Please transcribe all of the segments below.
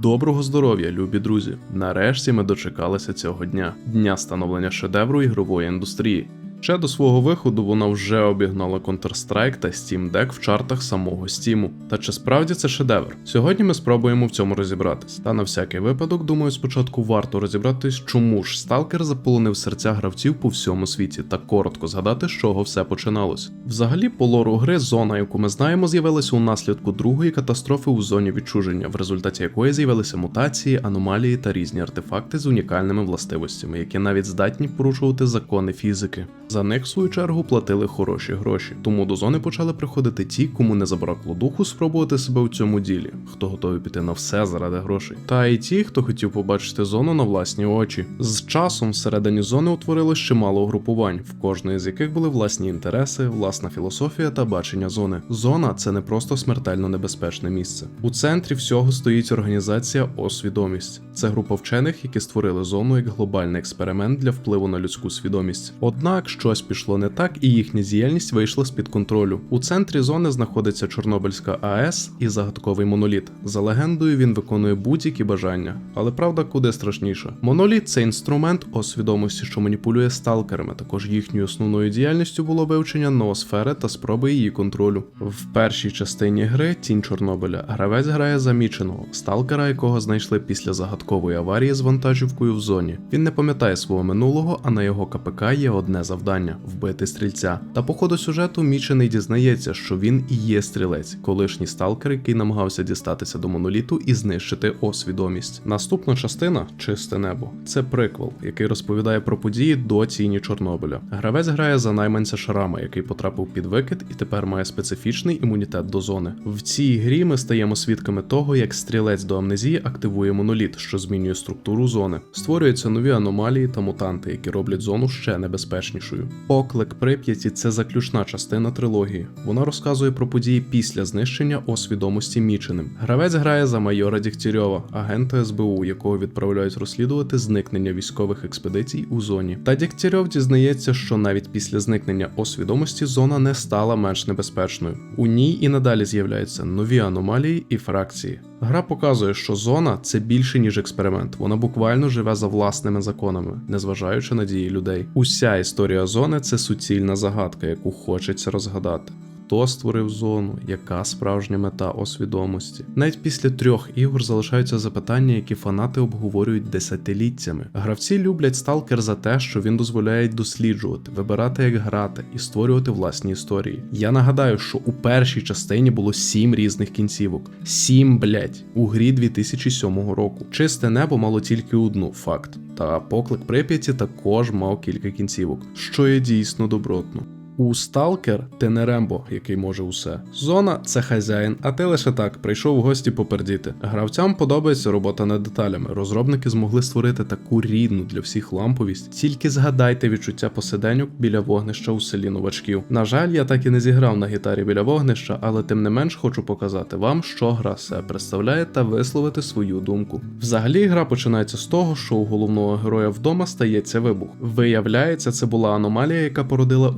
Доброго здоров'я, любі друзі! Нарешті ми дочекалися цього дня дня становлення шедевру ігрової індустрії. Ще до свого виходу вона вже обігнала Counter-Strike та Steam Deck в чартах самого Steam. Та чи справді це шедевр? Сьогодні ми спробуємо в цьому розібратись. Та на всякий випадок, думаю, спочатку варто розібратись, чому ж Сталкер заполонив серця гравців по всьому світі, та коротко згадати, з чого все починалось. Взагалі, по лору гри зона, яку ми знаємо, з'явилася у наслідку другої катастрофи у зоні відчуження, в результаті якої з'явилися мутації, аномалії та різні артефакти з унікальними властивостями, які навіть здатні порушувати закони фізики. За них, в свою чергу, платили хороші гроші, тому до зони почали приходити ті, кому не забракло духу спробувати себе у цьому ділі, хто готовий піти на все заради грошей. Та й ті, хто хотів побачити зону на власні очі. З часом всередині зони утворилось чимало угрупувань, в кожної з яких були власні інтереси, власна філософія та бачення зони. Зона це не просто смертельно небезпечне місце. У центрі всього стоїть організація Освідомість. Це група вчених, які створили зону як глобальний експеримент для впливу на людську свідомість. Однак щось пішло не так, і їхня діяльність вийшла з-під контролю. У центрі зони знаходиться Чорнобильська АЕС і загадковий моноліт. За легендою, він виконує будь-які бажання, але правда куди страшніше. Моноліт це інструмент освідомості, що маніпулює сталкерами. Також їхньою основною діяльністю було вивчення ноосфери та спроби її контролю. В першій частині гри Тінь Чорнобиля гравець грає заміченого сталкера, якого знайшли після загадкової аварії з вантажівкою в зоні. Він не пам'ятає свого минулого, а на його КПК є одне завдання вбити стрільця. Та по ходу сюжету Мічений дізнається, що він і є стрілець, колишній сталкер, який намагався дістатися до моноліту і знищити освідомість. Наступна частина чисте небо. Це приквел, який розповідає про події до тіні Чорнобиля. Гравець грає за найманця Шрама, який потрапив під викид і тепер має специфічний імунітет до зони. В цій грі ми стаємо свідками того, як стрілець до амнезії активує моноліт, що змінює структуру зони. Створюються нові аномалії та мутанти, які роблять зону ще небезпечнішою. Поклик Прип'яті це заключна частина трилогії. Вона розказує про події після знищення освідомості Міченим. Гравець грає за майора Дігтярьова, агента СБУ, якого відправляють розслідувати зникнення військових експедицій у зоні. Та Дігтярьов дізнається, що навіть після зникнення освідомості зона не стала менш небезпечною. У ній і надалі з'являються нові аномалії і фракції. Гра показує, що зона це більше ніж експеримент. Вона буквально живе за власними законами, незважаючи на дії людей. Уся історія зони це суцільна загадка, яку хочеться розгадати. Хто створив зону, яка справжня мета освідомості? Навіть після трьох ігор залишаються запитання, які фанати обговорюють десятиліттями. Гравці люблять сталкер за те, що він дозволяє досліджувати, вибирати, як грати і створювати власні історії. Я нагадаю, що у першій частині було сім різних кінцівок. Сім, блять, у грі 2007 року. Чисте небо мало тільки одну факт. Та поклик Прип'яті також мав кілька кінцівок, що є дійсно добротно. У Сталкер ти не Рембо, який може усе. Зона це хазяїн, а ти лише так прийшов у гості попердіти. Гравцям подобається робота над деталями. Розробники змогли створити таку рідну для всіх ламповість. Тільки згадайте відчуття посиденьок біля вогнища у селі новачків. На жаль, я так і не зіграв на гітарі біля вогнища, але тим не менш хочу показати вам, що гра себе представляє та висловити свою думку. Взагалі, гра починається з того, що у головного героя вдома стається вибух. Виявляється, це була аномалія, яка породила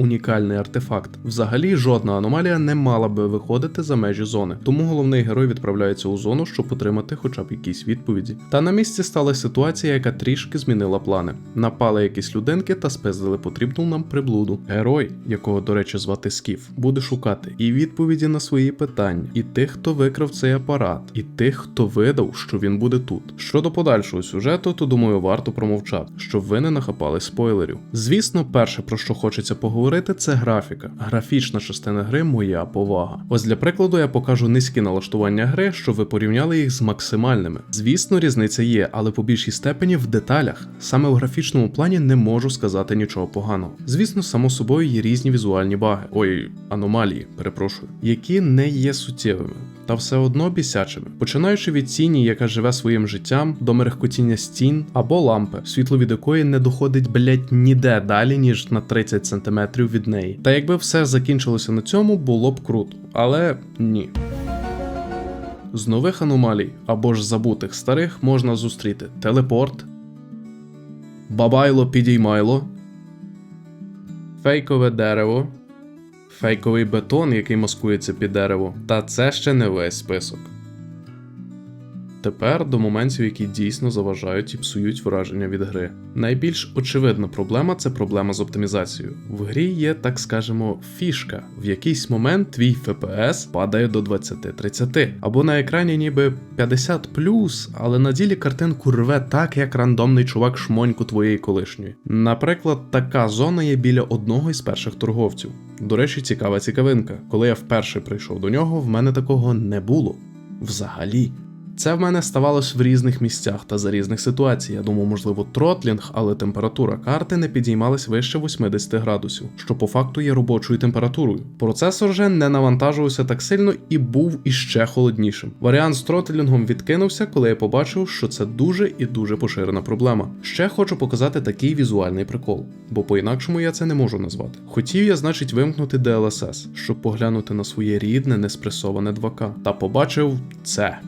унікальний артефакт. Взагалі, жодна аномалія не мала би виходити за межі зони, тому головний герой відправляється у зону, щоб отримати хоча б якісь відповіді. Та на місці сталася ситуація, яка трішки змінила плани. Напали якісь людинки та спиздили потрібну нам приблуду. Герой, якого, до речі, звати Скіф, буде шукати і відповіді на свої питання, і тих, хто викрав цей апарат, і тих, хто видав, що він буде тут. Щодо подальшого сюжету, то думаю, варто промовчати, щоб ви не нахапали спойлерів. Звісно, перше про що хочеться поговорити, це графіка. Графічна частина гри моя повага. Ось для прикладу я покажу низькі налаштування гри, щоб ви порівняли їх з максимальними. Звісно, різниця є, але по більшій степені в деталях. Саме в графічному плані не можу сказати нічого поганого. Звісно, само собою є різні візуальні баги, ой, аномалії, перепрошую, які не є суттєвими. Та все одно бісячими, починаючи від тіні, яка живе своїм життям, до мерехкотіння стін або лампи, світло від якої не доходить блять ніде далі, ніж на 30 см від неї. Та якби все закінчилося на цьому, було б круто, але ні. З нових аномалій або ж забутих старих можна зустріти телепорт, бабайло підіймайло, фейкове дерево, фейковий бетон, який маскується під дерево. Та це ще не весь список. Тепер до моментів, які дійсно заважають і псують враження від гри. Найбільш очевидна проблема це проблема з оптимізацією. В грі є, так скажемо, фішка. В якийсь момент твій FPS падає до 20-30, або на екрані ніби 50 але на ділі картинку рве так, як рандомний чувак шмоньку твоєї колишньої. Наприклад, така зона є біля одного із перших торговців. До речі, цікава цікавинка. Коли я вперше прийшов до нього, в мене такого не було. Взагалі. Це в мене ставалось в різних місцях та за різних ситуацій. Я думав, можливо, тротлінг, але температура карти не підіймалась вище 80 градусів, що по факту є робочою температурою. Процесор же не навантажувався так сильно і був іще холоднішим. Варіант з тротлінгом відкинувся, коли я побачив, що це дуже і дуже поширена проблема. Ще хочу показати такий візуальний прикол, бо по-інакшому я це не можу назвати. Хотів я, значить, вимкнути DLSS, щоб поглянути на своє рідне неспресоване 2К, та побачив це.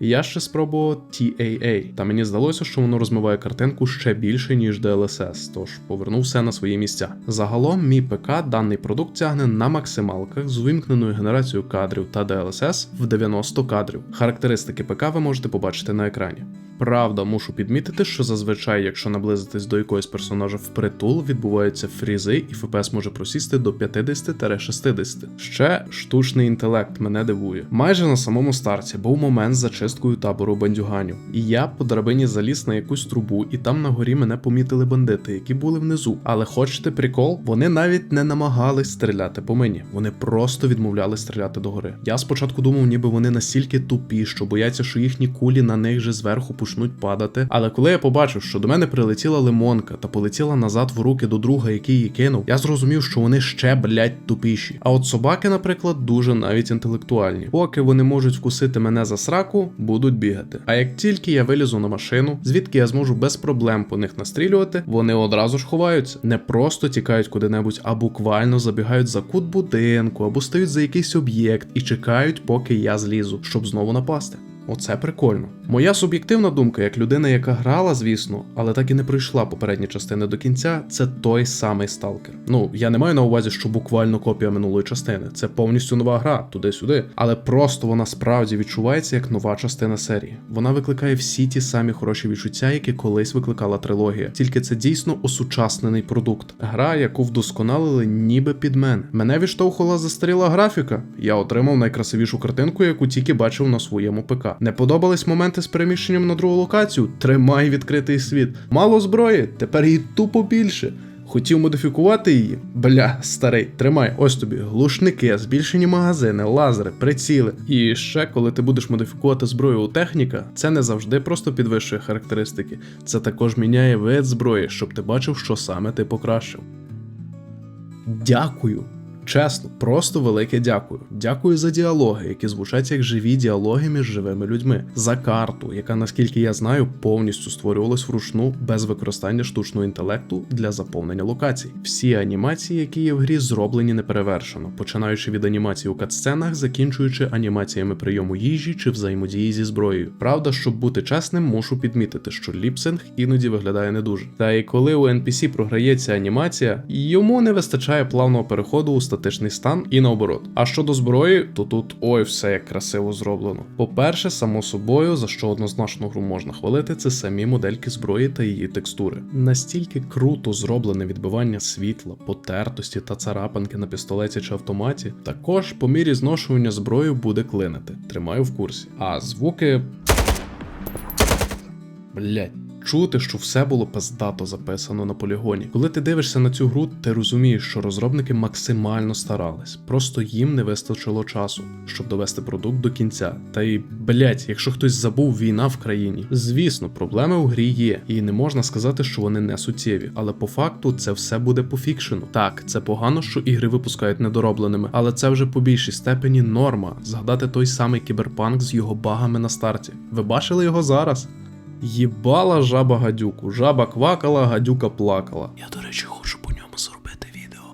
Я ще спробував TAA, та мені здалося, що воно розмиває картинку ще більше, ніж DLSS, тож повернув все на свої місця. Загалом, мій ПК даний продукт тягне на максималках з увімкненою генерацією кадрів та DLSS в 90 кадрів. Характеристики ПК ви можете побачити на екрані. Правда, мушу підмітити, що зазвичай, якщо наблизитись до якогось персонажа впритул, відбуваються фрізи, і FPS може просісти до 50-60. Ще штучний інтелект мене дивує. Майже на самому старті був момент з зачисткою табору бандюганів, і я по драбині заліз на якусь трубу, і там на горі мене помітили бандити, які були внизу. Але хочете прикол? Вони навіть не намагались стріляти по мені. Вони просто відмовляли стріляти догори. Я спочатку думав, ніби вони настільки тупі, що бояться, що їхні кулі на них же зверху почнуть падати. Але коли я побачив, що до мене прилетіла лимонка та полетіла назад в руки до друга, який її кинув, я зрозумів, що вони ще блять тупіші. А от собаки, наприклад, дуже навіть інтелектуальні. Поки вони можуть вкусити мене за сраку, будуть бігати. А як тільки я вилізу на машину, звідки я зможу без проблем по них настрілювати, вони одразу ж ховаються, не просто тікають куди-небудь, а буквально забігають за кут будинку або стають за якийсь об'єкт і чекають, поки я злізу, щоб знову напасти. Оце прикольно. Моя суб'єктивна думка, як людина, яка грала, звісно, але так і не пройшла попередні частини до кінця, це той самий сталкер. Ну, я не маю на увазі, що буквально копія минулої частини. Це повністю нова гра, туди-сюди. Але просто вона справді відчувається як нова частина серії. Вона викликає всі ті самі хороші відчуття, які колись викликала трилогія. Тільки це дійсно осучаснений продукт. Гра, яку вдосконалили ніби під мене. Мене відштовхувала застаріла графіка. Я отримав найкрасивішу картинку, яку тільки бачив на своєму ПК. Не подобались моменти з переміщенням на другу локацію? Тримай відкритий світ. Мало зброї, тепер її тупо більше. Хотів модифікувати її? Бля, старий, тримай, ось тобі глушники, збільшені магазини, лазери, приціли. І ще, коли ти будеш модифікувати зброю у техніка, це не завжди просто підвищує характеристики, це також міняє вид зброї, щоб ти бачив, що саме ти покращив. Дякую. Чесно, просто велике дякую. Дякую за діалоги, які звучать як живі діалоги між живими людьми, за карту, яка, наскільки я знаю, повністю створювалась вручну без використання штучного інтелекту для заповнення локацій. Всі анімації, які є в грі, зроблені неперевершено, починаючи від анімацій у катсценах, закінчуючи анімаціями прийому їжі чи взаємодії зі зброєю. Правда, щоб бути чесним, мушу підмітити, що ліпсинг іноді виглядає не дуже. Та й коли у NPC програється анімація, йому не вистачає плавного переходу у статичний стан і наоборот. А щодо зброї, то тут ой, все як красиво зроблено. По-перше, само собою, за що однозначно гру можна хвалити, це самі модельки зброї та її текстури. Настільки круто зроблене відбивання світла, потертості та царапанки на пістолеті чи автоматі, також по мірі зношування зброї буде клинити. Тримаю в курсі. А звуки. Блять. Чути, що все було пиздато записано на полігоні. Коли ти дивишся на цю гру, ти розумієш, що розробники максимально старались, просто їм не вистачило часу, щоб довести продукт до кінця. Та й блять, якщо хтось забув війна в країні, звісно, проблеми у грі є, і не можна сказати, що вони не суттєві, але по факту це все буде по фікшену. Так, це погано, що ігри випускають недоробленими, але це вже по більшій степені норма. Згадати той самий кіберпанк з його багами на старті. Ви бачили його зараз? Їбала жаба гадюку, жаба квакала, гадюка плакала. Я,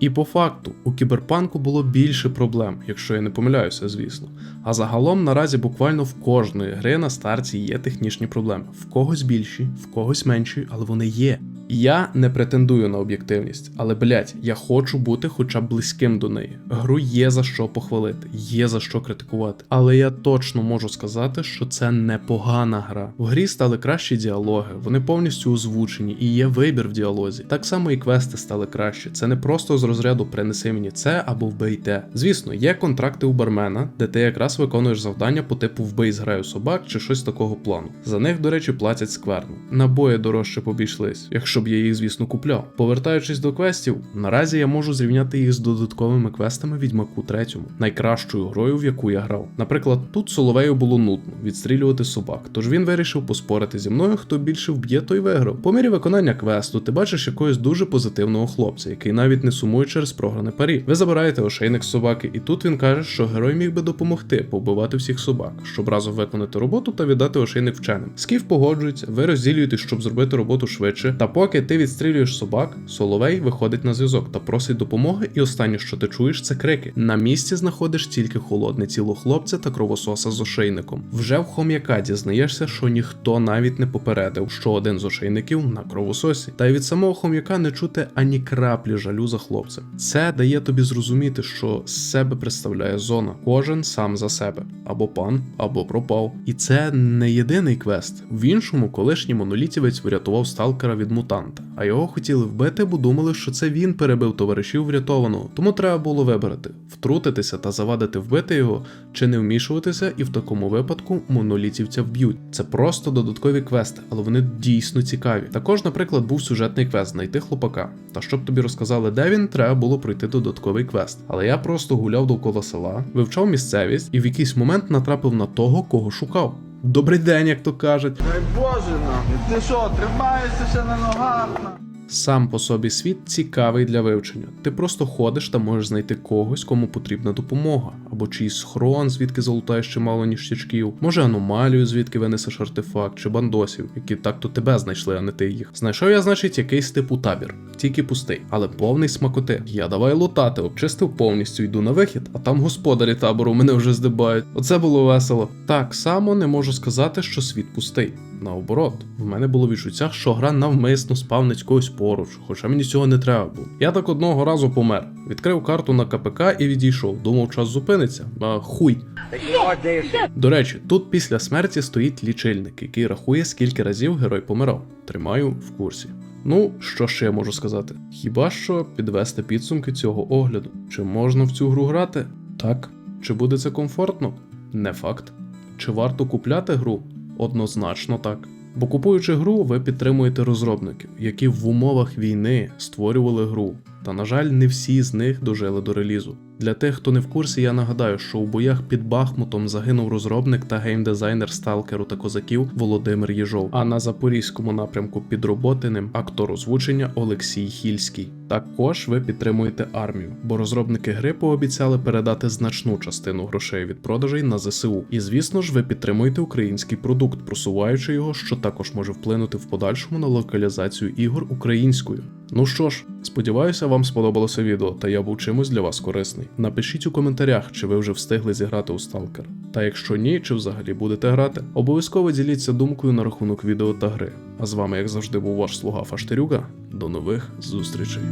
І по факту, у кіберпанку було більше проблем, якщо я не помиляюся, звісно. А загалом наразі буквально в кожної гри на старті є технічні проблеми. В когось більші, в когось менші, але вони є. Я не претендую на об'єктивність, але блять, я хочу бути хоча б близьким до неї. Гру є за що похвалити, є за що критикувати. Але я точно можу сказати, що це непогана гра. В грі стали кращі діалоги, вони повністю озвучені і є вибір в діалозі. Так само і квести стали краще. Це не просто з розряду принеси мені це або вбий те. Звісно, є контракти у бармена, де ти якраз виконуєш завдання по типу вбий зграю собак чи щось такого плану. За них, до речі, платять скверно. Набої дорожче побійшлись, якщо б я їх, звісно, купляв. Повертаючись до квестів, наразі я можу зрівняти їх з додатковими квестами Відьмаку 3, найкращою грою, в яку я грав. Наприклад, тут Соловею було нудно відстрілювати собак, тож він вирішив поспорити зі мною, хто більше вб'є, той виграв. По мірі виконання квесту ти бачиш якогось дуже позитивного хлопця, який навіть не сумує через програне парі. Ви забираєте ошейник собаки, і тут він каже, що герой міг би допомогти побивати всіх собак, щоб разом виконати роботу та віддати ошейник вченим. Скіф погоджується, ви розділюєтесь, щоб зробити роботу швидше. Та поки ти відстрілюєш собак, Соловей виходить на зв'язок та просить допомоги, і останнє, що ти чуєш, це крики. На місці знаходиш тільки холодне тіло хлопця та кровососа з ошейником. Вже в хом'яка дізнаєшся, що ніхто навіть не попередив, що один з ошейників на кровососі. Та й від самого хом'яка не чути ані краплі жалю за хлопцем. Це дає тобі зрозуміти, що з себе представляє зона. Кожен сам за себе, або пан, або пропав. І це не єдиний квест. В іншому колишній монолітівець врятував сталкера від мутанта, а його хотіли вбити, бо думали, що це він перебив товаришів врятованого. Тому треба було вибрати втрутитися та завадити вбити його, чи не вмішуватися, і в такому випадку монолітівця вб'ють. Це просто додаткові квести, але вони дійсно цікаві. Також, наприклад, був сюжетний квест знайти хлопака. Та щоб тобі розказали, де він, треба було пройти додатковий квест. Але я просто гуляв довкола села, вивчав місцевість і в якийсь момент натрапив на того, кого шукав. Добрий день, як то кажуть. Дай Боже нахуй, ти що, тримаєшся ще на ногах? Сам по собі світ цікавий для вивчення. Ти просто ходиш та можеш знайти когось, кому потрібна допомога, або чийсь схрон, звідки залутаєш чимало ніштячків, може аномалію, звідки винесеш артефакт, чи бандосів, які так-то тебе знайшли, а не ти їх. Знайшов я, значить, якийсь типу табір, тільки пустий, але повний смакоти. Я давай лутати, обчистив повністю, йду на вихід, а там господарі табору мене вже здибають. Оце було весело. Так само не можу сказати, що світ пустий. Наоборот, в мене було відчуття, що гра навмисно спавнить когось поруч, хоча мені цього не треба було. Я так одного разу помер. Відкрив карту на КПК і відійшов. Думав, час зупиниться. А хуй. До речі, тут після смерті стоїть лічильник, який рахує, скільки разів герой помирав. Тримаю в курсі. Ну, що ще я можу сказати? Хіба що підвести підсумки цього огляду? Чи можна в цю гру грати? Так. Чи буде це комфортно? Не факт. Чи варто купляти гру? Однозначно так. Бо купуючи гру, ви підтримуєте розробників, які в умовах війни створювали гру. Та, на жаль, не всі з них дожили до релізу. Для тих, хто не в курсі, я нагадаю, що у боях під Бахмутом загинув розробник та геймдизайнер сталкеру та козаків Володимир Єжов. А на запорізькому напрямку під Роботиним актор озвучення Олексій Хільський. Також ви підтримуєте армію, бо розробники гри пообіцяли передати значну частину грошей від продажей на ЗСУ. І звісно ж, ви підтримуєте український продукт, просуваючи його, що також може вплинути в подальшому на локалізацію ігор українською. Ну що ж, сподіваюся, вам сподобалося відео, та я був чимось для вас корисний. Напишіть у коментарях, чи ви вже встигли зіграти у Stalker. Та якщо ні, чи взагалі будете грати, обов'язково діліться думкою на рахунок відео та гри. А з вами, як завжди, був ваш слуга Фаштерюга. До нових зустрічей.